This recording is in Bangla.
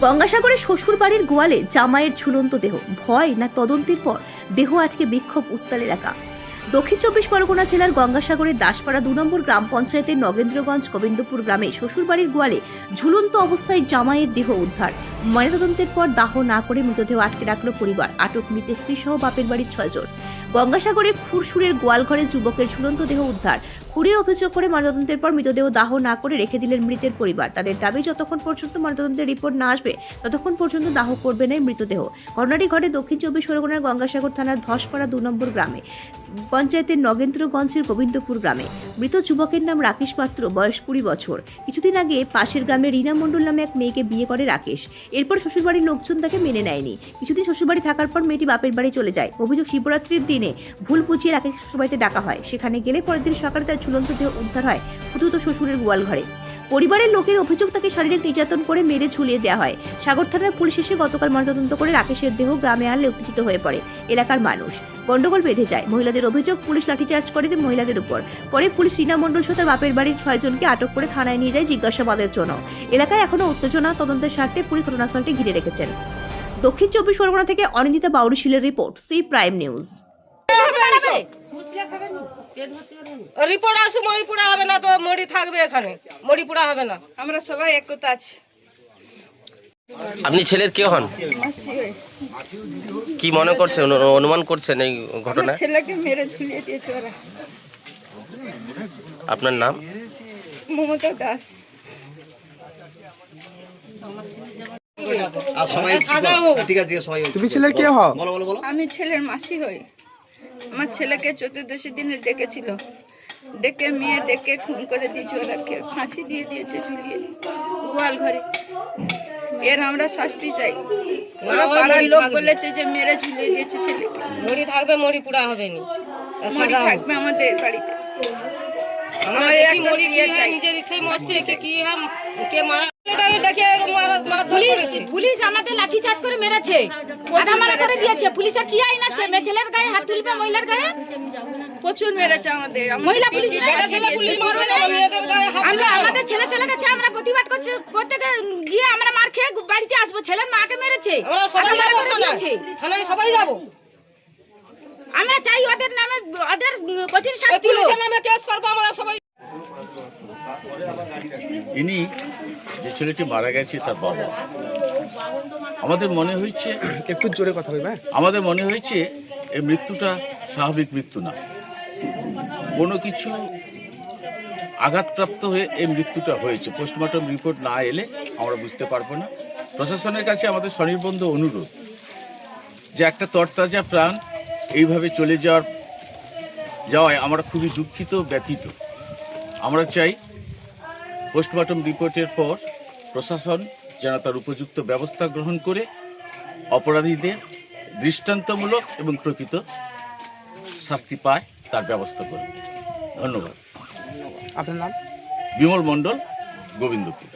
গঙ্গাসাগরে শ্বশুর বাড়ির গোয়ালে জামাইয়ের ঝুলন্ত দেহ। ভয় না তদন্তের পর দেহ আজকে বিক্ষোভ উত্তাল এলাকা। দক্ষিণ চব্বিশ পরগনা জেলার গঙ্গাসাগরের দাসপাড়া দু নম্বর গ্রাম পঞ্চায়েতের নগেন্দ্রগঞ্জ গোবিন্দপুর গ্রামে শ্বশুরবাড়ির গোয়ালে ঝুলন্ত অবস্থায় জামাইয়ের দেহ উদ্ধার। ময়নাতদন্তের পর দাহ না করে মৃতদেহ আটকে রাখল পরিবার। আটক মৃতের স্ত্রী সহ বাপের বাড়ির ছয়জন। গঙ্গাসাগরে খুরসুরের গোয়ালঘরে যুবকের ঝুলন্ত দেহ উদ্ধার। খুরির অভিযোগ করে ময়নাতদন্তের পর মৃতদেহ দাহ না করে রেখে দিলেন মৃতের পরিবার। তাদের দাবি, যতক্ষণ পর্যন্ত ময়নাতদন্তের রিপোর্ট না আসবে, ততক্ষণ পর্যন্ত দাহ করবে না মৃতদেহ। ঘটনাটি ঘটে দক্ষিণ চব্বিশ পরগনার গঙ্গাসাগর থানার ধসপাড়া দু নম্বর গ্রামে। পঞ্চায়েতের নগেন্দ্রগঞ্জের গোবিন্দপুর গ্রামে। মৃত যুবকের নাম রাকেশ পাত্র, বয়স কুড়ি বছর। কিছুদিন আগে পাশের গ্রামে রীনা মণ্ডল নামে এক মেয়েকে বিয়ে করে রাকেশ। এরপর শ্বশুরবাড়ির লোকজন তাকে মেনে নেয়নি। কিছুদিন শ্বশুরবাড়ি থাকার পর মেয়েটি বাপের বাড়ি চলে যায়। অভিযোগ শিবরাত্রির দিনে ভুল বুঝিয়ে রাকেশ শ্বশুরবাড়িতে ডাকা হয়। সেখানে গেলে পরের দিন সকালে তার ঝুলন্ত দেহ উদ্ধার হয়। দ্রুত শ্বশুরের গোয়াল ঘরে। পরিবারের লোকের অভিযোগ তাকে শারীরিক নির্যাতন করে মেরে ঝুলিয়ে দেওয়া হয়। সাগর থানার পুলিশ এসে গতকাল ময়নাতদন্ত করে রাকেশের দেহ গ্রামে আনলে উত্তেজিত হয়ে পড়ে এলাকার মানুষ। গন্ডগোল বেঁধে যায়। মহিলাদের অভিযোগ, পুলিশ লাঠিচার্জ করে দেয় মহিলাদের উপর। পরে পুলিশ রীনা মণ্ডল সহ তার বাপের বাড়ির ছয়জনকে আটক করে থানায় নিয়ে যায় জিজ্ঞাসাবাদের জন্য। এলাকায় এখনও উত্তেজনা, তদন্তের স্বার্থে পুলিশ ঘটনাস্থলটি ঘিরে রেখেছেন। দক্ষিণ চব্বিশ পরগনা থেকে Anindita বাউরিশিলের report, C prime news. Report আসু মরি পোড়া হবে না তো মরি থাকবে এখানে। মরি পোড়া হবে না। আমরা সবাই একতা আছি। আপনি ছেলের কে হন? কি মনে করছেন? অনু- অনুমান করছেন এই ঘটনা? ছেলেকে মেরে ঝুলিয়ে দিয়েছে ওরা। আপনার নাম? মমতা দাস। তুমি ছেলের কে হও? বলো বলো বলো। আমি ছেলের মাসি হই। আমার ছেলেকে চতুর্দশী দিনে ডেকেছিল। ডেকে মেয়ে ডেকে খুন করে দিয়েছে ওরাকে ফাঁসি দিয়ে দিয়েছে ঝুলিয়ে গোয়াল ঘরে। এর আমরা শাস্তি চাই। ওরা পাড়ার লোক বলেছে যে মেরে ঝুলিয়ে দিয়েছে ছেলেকে। মরি থাকবে মরি পুরা হবে নি। মরি থাকবে আমাদের বাড়িতে। আমার একটা হয়, চাই। নিজের ইচ্ছায় মরছে কে কি মারা পুলিশ আমাদের লাঠিচার্জ করে মেরেছে। আধা করে দিয়েছে। পুলিশের কি আইন আছে? মেয়ে ছেলের গায়ে হাত তুলবে মহিলার গায়ে? প্রচুর মেরেছে আমাদের। আমাদের মহিলা পুলিশ পিটিয়ে মেরেছে। বেটা ছেলে আমরা আমাদের চলে গেছে। আমরা প্রতিবাদ করতে করতে গিয়ে আমরা মার খেয়ে বাড়িতে আসব। ছেলের মাকে মেরেছে। আমরা সবাই যাব আমরা চাই ওদের নামে ওদের কঠিন শাস্তি নামে কেস করব আমরা সবাই ইনি যে ছেলেটি মারা গেছে তার বাবা। আমাদের মনে হয়েছে একটু জোরে কথা বলবে হ্যাঁ? আমাদের মনে হয়েছে এই মৃত্যুটা স্বাভাবিক মৃত্যু না। কোনো কিছু আঘাতপ্রাপ্ত হয়ে এই মৃত্যুটা হয়েছে। পোস্টমর্টম রিপোর্ট না এলে আমরা বুঝতে পারব না। প্রশাসনের কাছে আমাদের স্বনির্বন্ধ অনুরোধ যে একটা তরতাজা প্রাণ এইভাবে চলে যাওয়ার যাওয়ায় আমরা খুবই দুঃখিত ব্যথিত। আমরা চাই পোস্টমর্টম রিপোর্টের পর প্রশাসন যেন তার উপযুক্ত ব্যবস্থা গ্রহণ করে অপরাধীদের দৃষ্টান্তমূলক এবং প্রকৃত শাস্তি পায় তার ব্যবস্থা করে ধন্যবাদ। আপনার নাম? বিমল মণ্ডল গোবিন্দপুর।